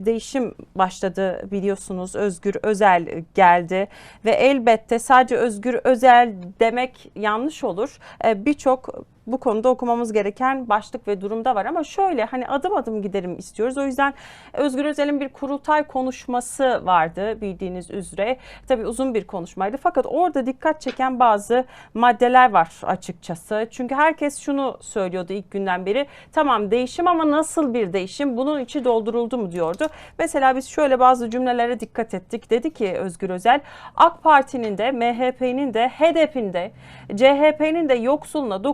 değişim başladı biliyorsunuz. Özgür Özel geldi ve elbette sadece Özgür Özel demek yanlış olur. Ee, Birçok bu konuda okumamız gereken başlık ve durumda var ama şöyle hani adım adım gidelim istiyoruz. O yüzden Özgür Özel'in bir kurultay konuşması vardı bildiğiniz üzere. Tabii uzun bir konuşmaydı fakat orada dikkat çeken bazı maddeler var açıkçası. Çünkü herkes şunu söylüyordu ilk günden beri. Tamam değişim ama nasıl bir değişim? Bunun içi dolduruldu mu diyordu. Mesela biz şöyle bazı cümlelere dikkat ettik. Dedi ki Özgür Özel AK Parti'nin de MHP'nin de HDP'nin de CHP'nin de yoksuluna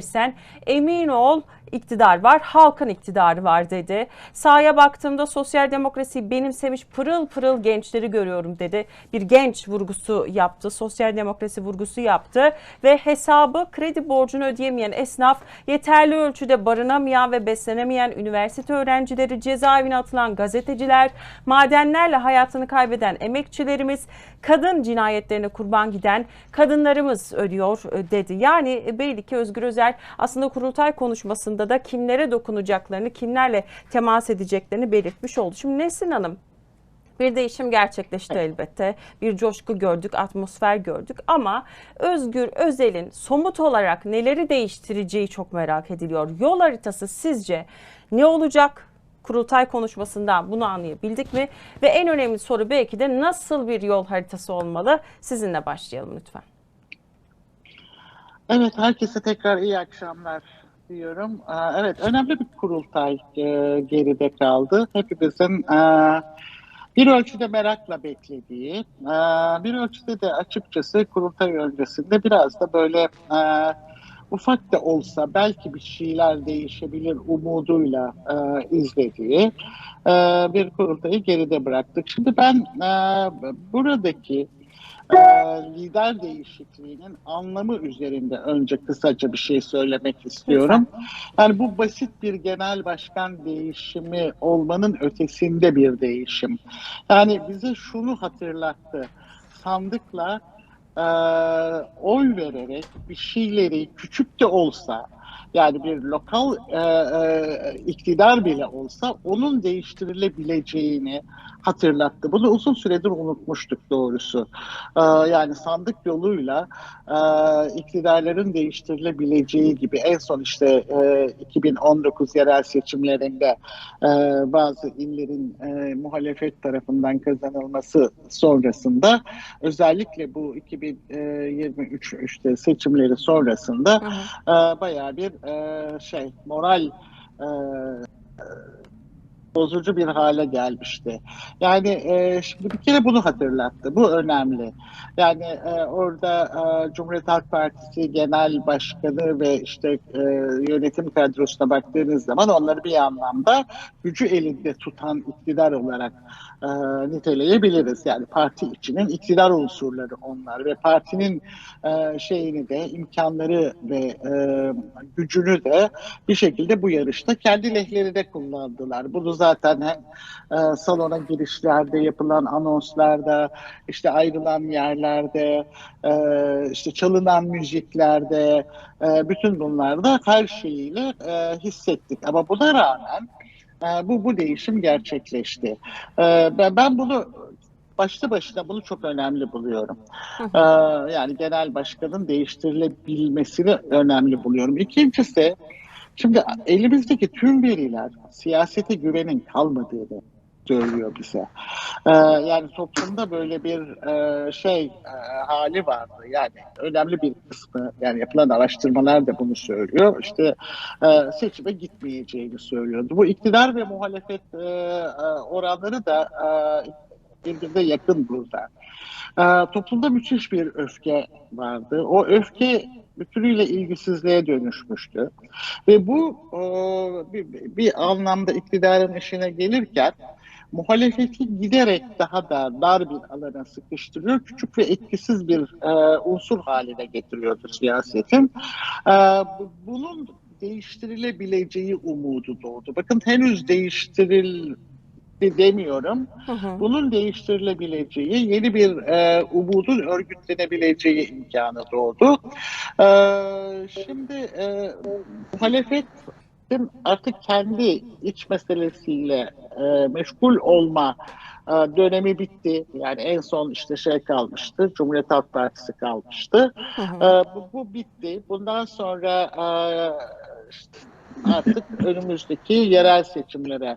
dokunabilirsen emin ol iktidar var, halkın iktidarı var dedi. Sahaya baktığımda sosyal demokrasiyi benimsemiş pırıl pırıl gençleri görüyorum dedi. Bir genç vurgusu yaptı, sosyal demokrasi vurgusu yaptı ve hesabı kredi borcunu ödeyemeyen esnaf, yeterli ölçüde barınamayan ve beslenemeyen üniversite öğrencileri, cezaevine atılan gazeteciler, madenlerle hayatını kaybeden emekçilerimiz, kadın cinayetlerine kurban giden kadınlarımız ölüyor e, dedi. Yani e, belli ki Özgür Özel aslında kurultay konuşmasında da kimlere dokunacaklarını, kimlerle temas edeceklerini belirtmiş oldu. Şimdi Nesin Hanım bir değişim gerçekleşti elbette. Bir coşku gördük, atmosfer gördük ama Özgür Özel'in somut olarak neleri değiştireceği çok merak ediliyor. Yol haritası sizce ne olacak? Kurultay konuşmasından bunu anlayabildik mi? Ve en önemli soru belki de nasıl bir yol haritası olmalı? Sizinle başlayalım lütfen. Evet, herkese tekrar iyi akşamlar diyorum. Evet, önemli bir kurultay e, geride kaldı. Hepimizin e, bir ölçüde merakla beklediği, e, bir ölçüde de açıkçası kurultay öncesinde biraz da böyle ufak da olsa belki bir şeyler değişebilir umuduyla izlediği bir kurultayı geride bıraktık. Şimdi ben buradaki lider değişikliğinin anlamı üzerinde önce kısaca bir şey söylemek istiyorum. Yani bu basit bir genel başkan değişimi olmanın ötesinde bir değişim. Yani bize şunu hatırlattı. Sandıkla e, oy vererek bir şeyleri küçük de olsa yani bir lokal e, e, iktidar bile olsa onun değiştirilebileceğini hatırlattı. Bunu uzun süredir unutmuştuk doğrusu. E, yani sandık yoluyla e, iktidarların değiştirilebileceği gibi en son işte e, 2019 yerel seçimlerinde e, bazı illerin e, muhalefet tarafından kazanılması sonrasında özellikle bu 2023 işte seçimleri sonrasında Hı hı. e, bayağı bir e, şey moral e, e, bozucu bir hale gelmişti. Yani e, şimdi bir kere bunu hatırlattı. Bu önemli. Yani e, orada e, Cumhuriyet Halk Partisi Genel Başkanı ve işte e, yönetim kadrosuna baktığınız zaman onları bir anlamda gücü elinde tutan iktidar olarak e, niteleyebiliriz. Yani parti içinin iktidar unsurları onlar ve partinin e, şeyini de imkanları ve e, gücünü de bir şekilde bu yarışta kendi lehlerine kullandılar. Bunu zaten hem e, salona girişlerde yapılan anonslarda, işte ayrılan yerlerde, e, işte çalınan müziklerde, e, bütün bunlarda her şeyiyle e, hissettik. Ama buna rağmen e, bu bu değişim gerçekleşti. E, ben, ben bunu başlı başına bunu çok önemli buluyorum. Ee, yani genel başkanın değiştirilebilmesini önemli buluyorum. İkincisi, şimdi elimizdeki tüm veriler siyasete güvenin kalmadığını söylüyor bize. Ee, yani toplumda böyle bir e, şey e, hali vardı. Yani önemli bir kısmı yani yapılan araştırmalar da bunu söylüyor. İşte e, seçime gitmeyeceğini söylüyordu. Bu iktidar ve muhalefet e, e, oranları da e, birbirine yakın burada. Ee, toplumda müthiş bir öfke vardı. O öfke bütünüyle ilgisizliğe dönüşmüştü. Ve bu e, bir, bir anlamda iktidarın işine gelirken muhalefeti giderek daha da dar bir alana sıkıştırıyor. Küçük ve etkisiz bir e, unsur haline getiriyordu siyasetin. E, bu- bunun değiştirilebileceği umudu doğdu. Bakın henüz değiştirildi demiyorum Hı hı. bunun değiştirilebileceği, yeni bir e, umudun örgütlenebileceği imkanı doğdu. E, şimdi e, muhalefet. Artık kendi iç meselesiyle e, meşgul olma e, dönemi bitti. Yani en son işte şey kalmıştı, Cumhuriyet Halk Partisi kalmıştı. Hı hı. E, bu, bu bitti. Bundan sonra e, işte artık önümüzdeki yerel seçimlere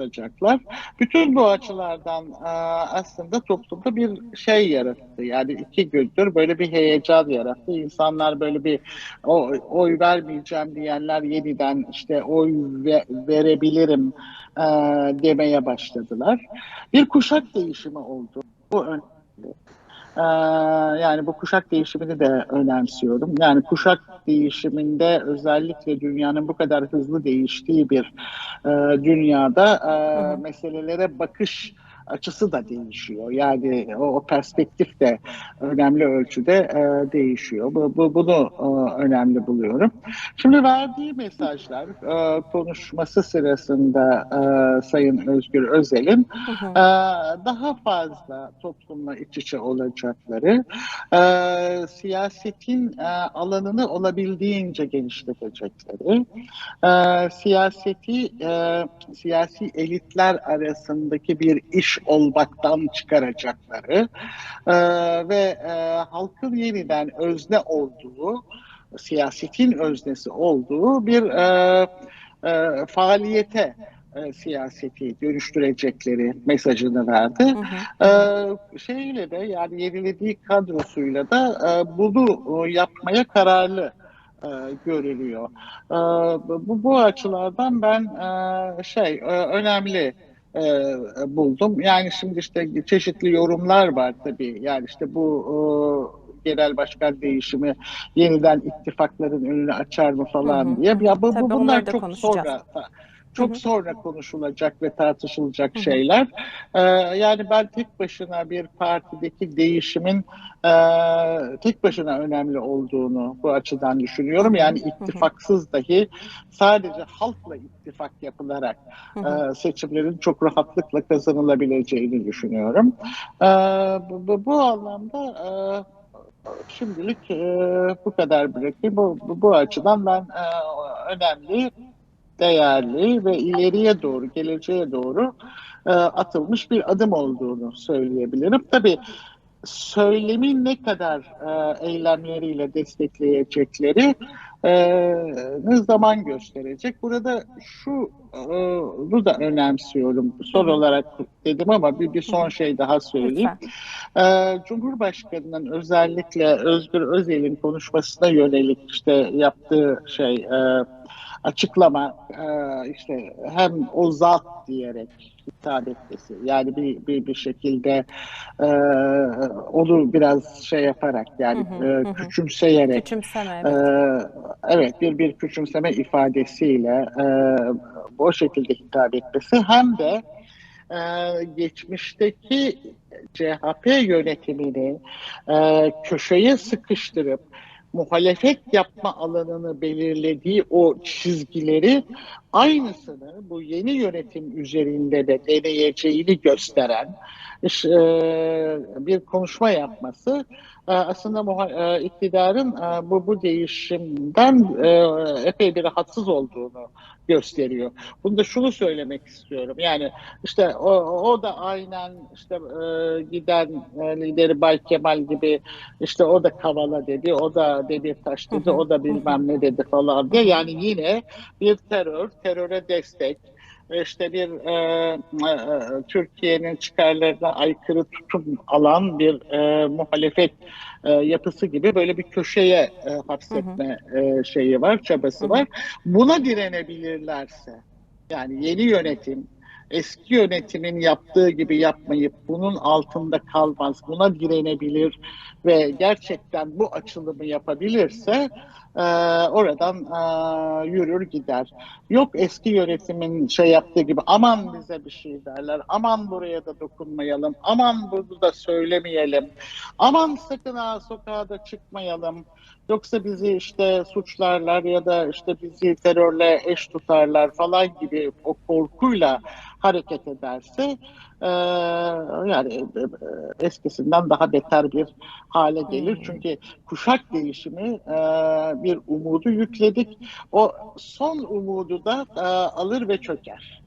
hazırlanacaklar. Bütün bu açılardan e, aslında toplumda bir şey yarattı. Yani iki gündür böyle bir heyecan yarattı. İnsanlar böyle bir o, oy vermeyeceğim diyenler yeniden işte oy ve- verebilirim e, demeye başladılar. Bir kuşak değişimi oldu. Bu önemli. Ee, yani bu kuşak değişimini de önemsiyorum. Yani kuşak değişiminde özellikle dünyanın bu kadar hızlı değiştiği bir e, dünyada e, meselelere bakış açısı da değişiyor. Yani o, o perspektif de önemli ölçüde e, değişiyor. Bu, bu bunu e, önemli buluyorum. Şimdi verdiği mesajlar e, konuşması sırasında e, Sayın Özgür Özel'in ee, daha fazla toplumla iç içe olacakları, e, siyasetin e, alanını olabildiğince genişletecekleri, e, siyaseti e, siyasi elitler arasındaki bir iş olmaktan çıkaracakları e, ve e, halkın yeniden özne olduğu, siyasetin öznesi olduğu bir e, e, faaliyete e, siyaseti dönüştürecekleri mesajını verdi. Hı hı. Ee, şeyle de yani yenilediği kadrosuyla da e, bunu e, yapmaya kararlı e, görülüyor. E, bu, bu açılardan ben e, şey e, önemli e, buldum. Yani şimdi işte çeşitli yorumlar var tabii. Yani işte bu e, genel başkan değişimi yeniden ittifakların önünü açar mı falan Hı hı, diye. Ya bu, bu bunlar çok sonra çok sonra konuşulacak ve tartışılacak şeyler. Ee, yani ben tek başına bir partideki değişimin e, tek başına önemli olduğunu bu açıdan düşünüyorum. Yani ittifaksız dahi sadece halkla ittifak yapılarak e, seçimlerin çok rahatlıkla kazanılabileceğini düşünüyorum. E, bu, bu, bu anlamda e, şimdilik e, bu kadar bırakayım. Bu, bu, bu açıdan ben e, önemli değerli ve ileriye doğru, geleceğe doğru e, atılmış bir adım olduğunu söyleyebilirim. Tabii söylemin ne kadar e, eylemleriyle destekleyecekleri e, zaman gösterecek. Burada şu e, da önemsiyorum. Son olarak dedim ama bir, bir son şey daha söyleyeyim. Ee, Cumhurbaşkanı'nın özellikle Özgür Özel'in konuşmasına yönelik işte yaptığı şey e, açıklama e, işte hem o zat diyerek hitap etmesi yani bir, bir, bir şekilde e, onu biraz şey yaparak yani Hı hı, e, küçümseyerek Küçümseme ee, evet. evet bir bir küçümseme ifadesiyle e, o şekilde hitap etmesi hem de e, geçmişteki CHP yönetimini e, köşeye sıkıştırıp muhalefet yapma alanını belirlediği o çizgileri aynısını bu yeni yönetim üzerinde de deneyeceğini gösteren e, bir konuşma yapması e, aslında e, iktidarın bu bu değişimden epey bir rahatsız olduğunu gösteriyor. Bunu da şunu söylemek istiyorum. Yani işte o, o da aynen işte e, giden e, lideri Bay Kemal gibi işte o da Kavala dedi, o da Demirtaş Hı dedi, o da bilmem ne dedi falan diye. Yani yine bir terör, teröre destek, işte bir e, e, Türkiye'nin çıkarlarına aykırı tutum alan bir e, muhalefet e, yapısı gibi böyle bir köşeye e, hapsetme e, şeyi var, Hı çabası hı. var. Buna direnebilirlerse, yani yeni yönetim eski yönetimin yaptığı gibi yapmayıp bunun altında kalmaz, buna direnebilir ve gerçekten bu açılımı yapabilirse e, oradan e, yürür gider. Yok eski yönetimin şey yaptığı gibi aman bize bir şey derler, aman buraya da dokunmayalım, aman bunu da söylemeyelim, aman sakın ha sokağa da çıkmayalım. Yoksa bizi işte suçlarlar ya da işte bizi terörle eş tutarlar falan gibi o korkuyla hareket ederse e, yani e, e, eskisinden daha beter bir hale gelir. Çünkü kuşak değişimi e, bir umudu yükledik. O son umudu da e, alır ve çöker.